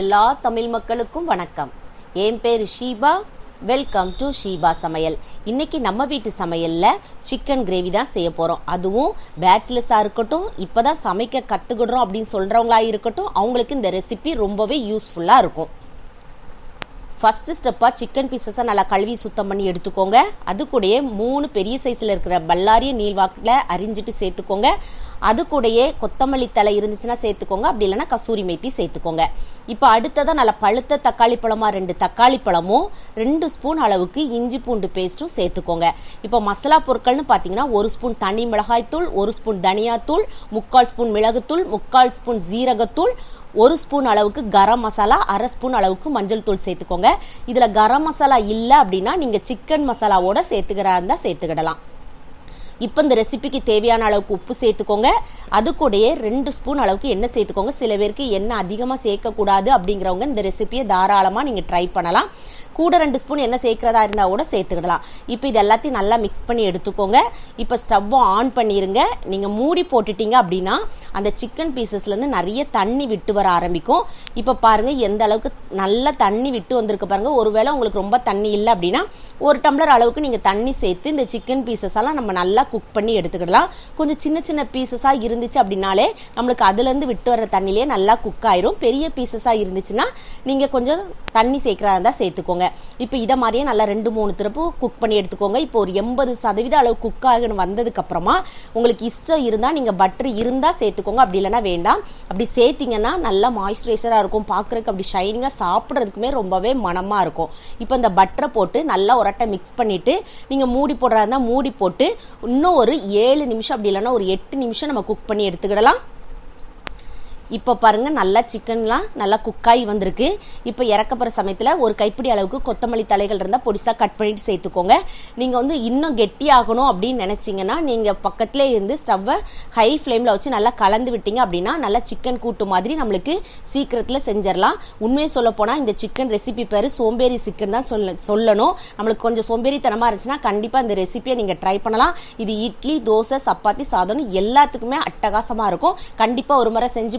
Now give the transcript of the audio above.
எல்லா தமிழ் மக்களுக்கும் வணக்கம். என் பேர் ஷீபா. வெல்கம் டு ஷீபா சமையல். இன்னைக்கு நம்ம வீட்டு சமையலில் சிக்கன் கிரேவி தான் செய்ய போகிறோம் அதுவும் பேச்சுலர்ஸாக இருக்கட்டும் இப்போ தான் சமைக்க கற்றுக்கிடுறோம் அப்படின்னு சொல்கிறவங்களா இருக்கட்டும் அவங்களுக்கு இந்த ரெசிபி ரொம்பவே யூஸ்ஃபுல்லாக இருக்கும். ஃபஸ்ட்டு ஸ்டெப்பாக சிக்கன் பீசஸை நல்லா கழுவி சுத்தம் பண்ணி எடுத்துக்கோங்க. அது கூடயே மூணு பெரிய சைஸில் இருக்கிற பல்லாரிய நீள்வாக்கில் அரிஞ்சிட்டு சேர்த்துக்கோங்க. அது கூடயே கொத்தமல்லி தலை இருந்துச்சுன்னா சேர்த்துக்கோங்க அப்படி இல்லைன்னா கசூரி மேத்தி சேர்த்துக்கோங்க. இப்போ அடுத்ததாக நல்லா பழுத்த தக்காளி பழமாக ரெண்டு தக்காளி பழமும் ரெண்டு ஸ்பூன் அளவுக்கு இஞ்சி பூண்டு பேஸ்ட்டும் சேர்த்துக்கோங்க. இப்போ மசாலா பொருட்கள்னு பார்த்தீங்கன்னா ஒரு ஸ்பூன் தனி மிளகாய்த்தூள் ஒரு ஸ்பூன் தனியாத்தூள் முக்கால் ஸ்பூன் மிளகுத்தூள் முக்கால் ஸ்பூன் ஜீரகத்தூள் ஒரு ஸ்பூன் அளவுக்கு கரம் மசாலா அரை ஸ்பூன் அளவுக்கு மஞ்சள் தூள் சேர்த்துக்கோங்க. இதில் கரம் மசாலா இல்லை அப்படின்னா நீங்கள் சிக்கன் மசாலாவோட சேர்த்துக்கிறா இருந்தால் சேர்த்துக்கிடலாம். இப்போ இந்த ரெசிபிக்கு தேவையான அளவுக்கு உப்பு சேர்த்துக்கோங்க. அது கூடயே ரெண்டு ஸ்பூன் அளவுக்கு எண்ணெய் சேர்த்துக்கோங்க. சில பேருக்கு எண்ணெய் அதிகமாக சேர்க்கக்கூடாது அப்படிங்கிறவங்க இந்த ரெசிபியை தாராளமாக நீங்கள் ட்ரை பண்ணலாம். கூட ரெண்டு ஸ்பூன் எண்ணெய் சேர்க்குறதா இருந்தால் கூட சேர்த்துக்கிடலாம். இப்போ இது எல்லாத்தையும் நல்லா மிக்ஸ் பண்ணி எடுத்துக்கோங்க. இப்போ ஸ்டவ்வை ஆன் பண்ணிடுங்க நீங்கள் மூடி போட்டுட்டீங்க அப்படின்னா அந்த சிக்கன் பீசஸ்லேருந்து நிறைய தண்ணி விட்டு வர ஆரம்பிக்கும். இப்போ பாருங்கள் எந்த அளவுக்கு நல்லா தண்ணி விட்டு வந்திருக்கு பாருங்கள் ஒருவேளை உங்களுக்கு ரொம்ப தண்ணி இல்லை அப்படின்னா ஒரு டம்ளர் அளவுக்கு நீங்கள் தண்ணி சேர்த்து இந்த சிக்கன் பீசஸ் எல்லாம் நம்ம நல்லா குக் பண்ணி எடுத்துக்கிடலாம். கொஞ்சம் சின்ன சின்ன பீசஸாக இருந்துச்சு அப்படின்னாலே நம்மளுக்கு அதுலேருந்து விட்டு வர தண்ணியிலே நல்லா குக் ஆயிரும். பெரிய பீசஸாக இருந்துச்சுன்னா நீங்கள் கொஞ்சம் தண்ணி சேர்க்குறதா இருந்தால் சேர்த்துக்கோங்க. இப்போ இதை மாதிரியே நல்லா ரெண்டு மூணு திருப்பு குக் பண்ணி எடுத்துக்கோங்க. இப்போ ஒரு எண்பது சதவீத அளவு குக் ஆகணும் வந்ததுக்கப்புறமா உங்களுக்கு இஷ்டம் இருந்தால் நீங்கள் பட்டர் இருந்தால் சேர்த்துக்கோங்க. அப்படி இல்லைன்னா வேண்டாம். அப்படி சேர்த்திங்கன்னா நல்லா மாய்ஸ்சரைசராக இருக்கும். பார்க்குறதுக்கு அப்படி ஷைனிங்காக சாப்பிட்றதுக்குமே ரொம்பவே மனமாக இருக்கும். இப்போ இந்த பட்டரை போட்டு நல்லா உரட்டை மிக்ஸ் பண்ணிவிட்டு நீங்கள் மூடி போடுறதா இருந்தால் மூடி போட்டு இன்னும் ஒரு ஏழு நிமிஷம் அப்படி இல்லைன்னா ஒரு எட்டு நிமிஷம் நம்ம குக் பண்ணி எடுத்துக்கிடலாம். இப்போ பாருங்கள் நல்லா சிக்கன்லாம் நல்லா குக்காகி வந்திருக்கு. இப்போ இறக்க போகிற சமயத்தில் ஒரு கைப்பிடி அளவுக்கு கொத்தமல்லி தலைகள் இருந்தால் பொடிசாக கட் பண்ணிட்டு சேர்த்துக்கோங்க. நீங்கள் வந்து இன்னும் கெட்டியாகணும் அப்படின்னு நினச்சிங்கன்னா நீங்கள் பக்கத்துலேயே இருந்து ஸ்டவ்வை ஹை ஃப்ளேமில் வச்சு நல்லா கலந்து விட்டீங்க அப்படின்னா நல்லா சிக்கன் கூட்டு மாதிரி நம்மளுக்கு சீக்கிரத்தில் செஞ்சிடலாம். உண்மையை சொல்ல போனால் இந்த சிக்கன் ரெசிபி பேர் சோம்பேறி சிக்கன் தான் சொல்ல சொல்லணும். நம்மளுக்கு கொஞ்சம் சோம்பேறித்தனமாக இருந்துச்சுன்னா கண்டிப்பாக இந்த ரெசிபியை நீங்கள் ட்ரை பண்ணலாம். இது இட்லி தோசை சப்பாத்தி சாதம் எல்லாத்துக்குமே அட்டகாசமாக இருக்கும். கண்டிப்பாக ஒரு முறை செஞ்சு